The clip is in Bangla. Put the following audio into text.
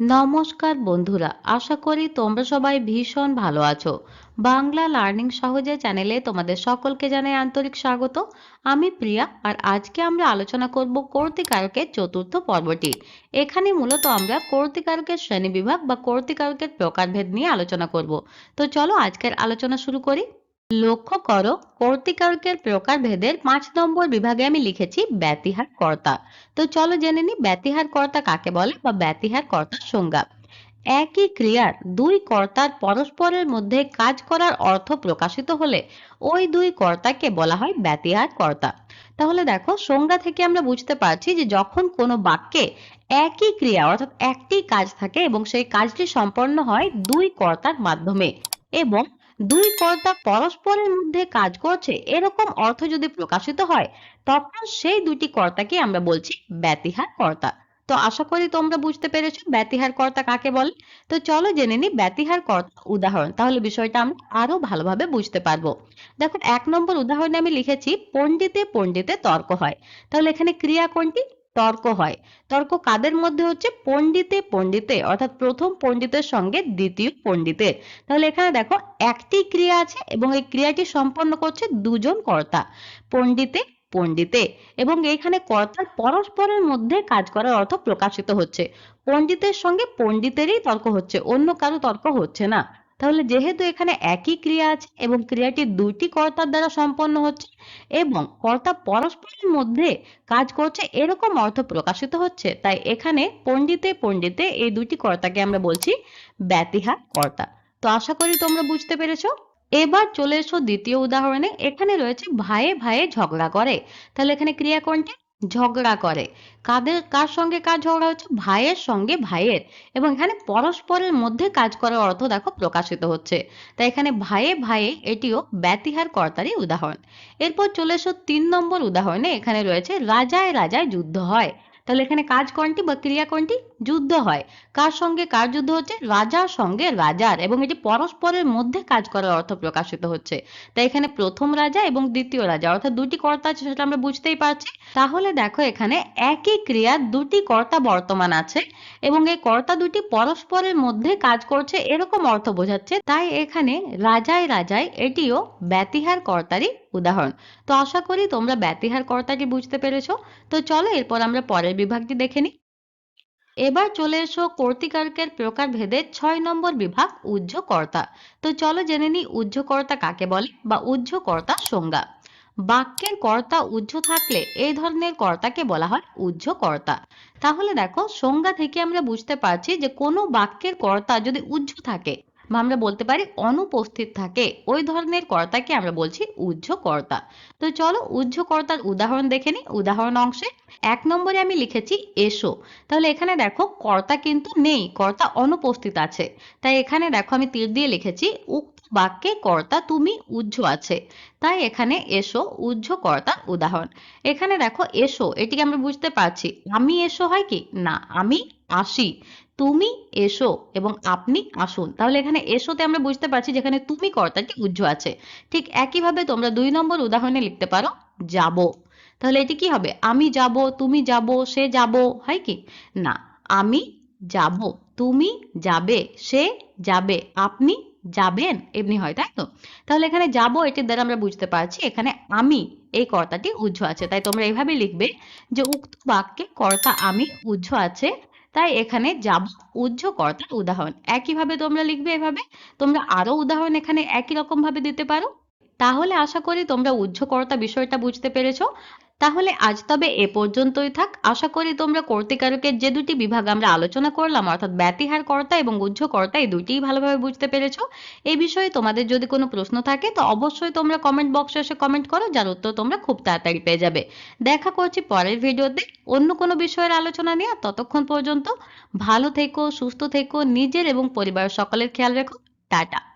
নমস্কার বন্ধুরা, আশা করি তোমরা সবাই ভীষণ ভালো আছো। বাংলা লার্নিং সহজে চ্যানেলে তোমাদের সকলকে জানাই আন্তরিক স্বাগত। আমি প্রিয়া, আর আজকে আমরা আলোচনা করব কর্তিকারকের চতুর্থ পর্বটি। এখানে মূলত আমরা কর্তিকারকের শ্রেণীবিভাগ বা কর্তিকারকের প্রকারভেদ নিয়ে আলোচনা করব। তো চলো আজকের আলোচনা শুরু করি। লক্ষ্য করো কর্তিকারকের প্রকারভেদের পাঁচ নম্বর বিভাগে আমি লিখেছি ব্যতিহার কর্তা তো চলো জেনে নি ব্যতিহার কর্তা কাকে বলে বা ব্যতিহার কর্তার সংজ্ঞা। একই ক্রিয়ার দুই কর্তার পরস্পরের মধ্যে কাজ করার অর্থ প্রকাশিত হলে ওই দুই কর্তাকে বলা হয় ব্যতিহার কর্তা তাহলে দেখো, সংজ্ঞা থেকে আমরা বুঝতে পারছি যে যখন কোনো বাক্যে একই ক্রিয়া অর্থাৎ একটি কাজ থাকে এবং সেই কাজটি সম্পন্ন হয় দুই কর্তার মাধ্যমে এবং দুই কর্তা পরস্পরের মধ্যে কাজ করছে, এরকম অর্থ যদি প্রকাশিত হয়, তখন সেই দুটি কর্তাকে আমরা বলছি ব্যতিহার কর্তা। তো আশা করি তোমরা বুঝতে পেরেছ ব্যতিহার কর্তা কাকে বলে। তো চলো জেনে নি ব্যতিহার কর্তা উদাহরণ, তাহলে বিষয়টা আমরা আরও ভালোভাবে বুঝতে পারব। দেখো, এক নম্বর উদাহরণে আমি লিখেছি, পণ্ডিতে পণ্ডিতে তর্ক হয়। তাহলে এখানে ক্রিয়া কোনটি? তর্ক হয়। তর্ক কাদের মধ্যে হচ্ছে? পণ্ডিতে পণ্ডিতে, অর্থাৎ প্রথম পণ্ডিতের সঙ্গে দ্বিতীয় পণ্ডিতের। তাহলে এখানে দেখো, একটি ক্রিয়া আছে এবং এই ক্রিয়াটি সম্পন্ন করছে দুজন কর্তা, পণ্ডিতে পণ্ডিতে। এবং এইখানে কর্তার পরস্পরের মধ্যে কাজ করার অর্থ প্রকাশিত হচ্ছে। পণ্ডিতের সঙ্গে পণ্ডিতেরই তর্ক হচ্ছে, অন্য কারও তর্ক হচ্ছে না। তাহলে যেহেতু এখানে একই ক্রিয়া আছে এবং ক্রিয়াটি দুইটি কর্তার দ্বারা সম্পন্ন হচ্ছে এবং কর্তা পরস্পরের মধ্যে কাজ করছে এরকম অর্থ প্রকাশিত হচ্ছে, তাই এখানে পণ্ডিতে পণ্ডিতে এই দুটি কর্তাকে আমরা বলছি ব্যতিহার কর্তা। তো আশা করি তোমরা বুঝতে পেরেছ। এবার চলে এসো দ্বিতীয় উদাহরণে, এখানে রয়েছে ভাইয়ে ভাইয়ে ঝগড়া করে। তাহলে এখানে ক্রিয়া কোনটি? ঝগড়া করে। কাদের, কার সঙ্গে কার ঝগড়া হচ্ছে? ভাইয়ের সঙ্গে ভাইয়ের। এবং এখানে পরস্পরের মধ্যে কাজ করার অর্থ দেখো প্রকাশিত হচ্ছে। তাই এখানে ভাইয়ে ভাইয়ে এটিও ব্যতিহার কর্তারই উদাহরণ। এরপর চলে এসো তিন নম্বর উদাহরণে। এখানে রয়েছে, রাজায় রাজায় যুদ্ধ হয়। তাহলে এখানে কাজ কোনটি? বা ক্রিয়া কোনটি? যুদ্ধ হয়। কার সঙ্গে কার যুদ্ধ হচ্ছে? রাজার সঙ্গে রাজার। এবং এটি পরস্পরের মধ্যে কাজ করার অর্থ প্রকাশিত হচ্ছে। তাই এখানে প্রথম রাজা এবং দ্বিতীয় রাজা, অর্থাৎ দুটি কর্তা আছে সেটা আমরা বুঝতেই পারছি। তাহলে দেখো এখানে একই ক্রিয়ার দুটি কর্তা বর্তমান আছে এবং এই কর্তা দুটি পরস্পরের মধ্যে কাজ করছে, এরকম অর্থ বোঝাচ্ছে। তাই এখানে রাজায় রাজায় এটিও ব্যতিহার কর্তারই উদাহরণ। তো আশা করি তোমরা ব্যতিহার কর্তাটি বুঝতে পেরেছ। তো চলো এরপর আমরা পরের বিভাগটি দেখে নিই। এবার চলে এসো কর্তিকারকের প্রকারভেদে ছয় নম্বর বিভাগ উহ্যকর্তা তো চলো জেনে নিই উহ্যকর্তা কাকে বলে বা উহ্যকর্তার সংজ্ঞা। বাক্যের কর্তা উহ্য থাকলে এই ধরনের কর্তাকে বলা হয় উহ্যকর্তা তাহলে দেখো, সংজ্ঞা থেকে আমরা বুঝতে পারছি যে কোনো বাক্যের কর্তা যদি উহ্য থাকে বা আমরা বলতে পারি অনুপস্থিত থাকে। ওই ধরনের কর্তাকে আমরা বলছি উহ্য কর্তা তো চলো উহ্য কর্তার উদাহরণ দেখে নিই। উদাহরণ অংশে, এক নম্বরে আমি লিখেছি, এসো। তাহলে এখানে দেখো কর্তা কিন্তু নেই, কর্তা অনুপস্থিত আছে। তাই এখানে দেখো আমি তীর দিয়ে লিখেছি, উক্ত বাক্যে কর্তা তুমি উহ্য আছে। তাই এখানে এসো উহ্য কর্তার উদাহরণ। এখানে দেখো, এসো। এটিকে আমরা বুঝতে পারছি। আমি এসো হয় কি? না, আমি আসি। তুমি এসো এবং আপনি আসুন। তাহলে এখানে এসোতে আমরা বুঝতে পারছি যেখানে তুমি কর্তাটি উজ্জ্ব আছে। ঠিক একইভাবে তোমরা দুই নম্বর উদাহরণে লিখতে পারো, যাব। তাহলে এটি কি হবে? আমি যাব, তুমি যাব, সে যাব, হয় কি? না, আমি যাব, তুমি যাবে, সে যাবে, আপনি যাবেন, এমনি হয়, তাই তো? তাহলে এখানে যাব, এটির দ্বারা আমরা বুঝতে পারছি এখানে আমি, এই কর্তাটি উজ্জ্ব আছে। তাই তোমরা এইভাবে লিখবে যে, উক্ত বাক্যে কর্তা আমি উজ্জ্ব আছে তাই এখানে যাব উহ্য কর্তার উদাহরণ। একইভাবে তোমরা লিখবে এভাবে, তোমরা আরও উদাহরণ এখানে একই রকম ভাবে দিতে পারো। তাহলে আশা করি তোমরা উহ্যকর্তা বিষয়টা বুঝতে পেরেছ। তাহলে আজ তবে এ পর্যন্তই থাক। আশা করি তোমরা কর্তিকারকের যে দুটি বিভাগ আমরা আলোচনা করলাম, অর্থাৎ ব্যতিহার কর্তা এবং উহ্যকর্তা এই দুটিই ভালোভাবে বুঝতে পেরেছ। এই বিষয়ে তোমাদের যদি কোনো প্রশ্ন থাকে, তো অবশ্যই তোমরা কমেন্ট বক্সে এসে কমেন্ট করো, যার উত্তর তোমরা খুব তাড়াতাড়ি পেয়ে যাবে। দেখা করছি পরের ভিডিওতে অন্য কোনো বিষয়ের আলোচনা নিয়ে। ততক্ষণ পর্যন্ত ভালো থেকো, সুস্থ থেকো, নিজের এবং পরিবারের সকলের খেয়াল রেখো। টাটা।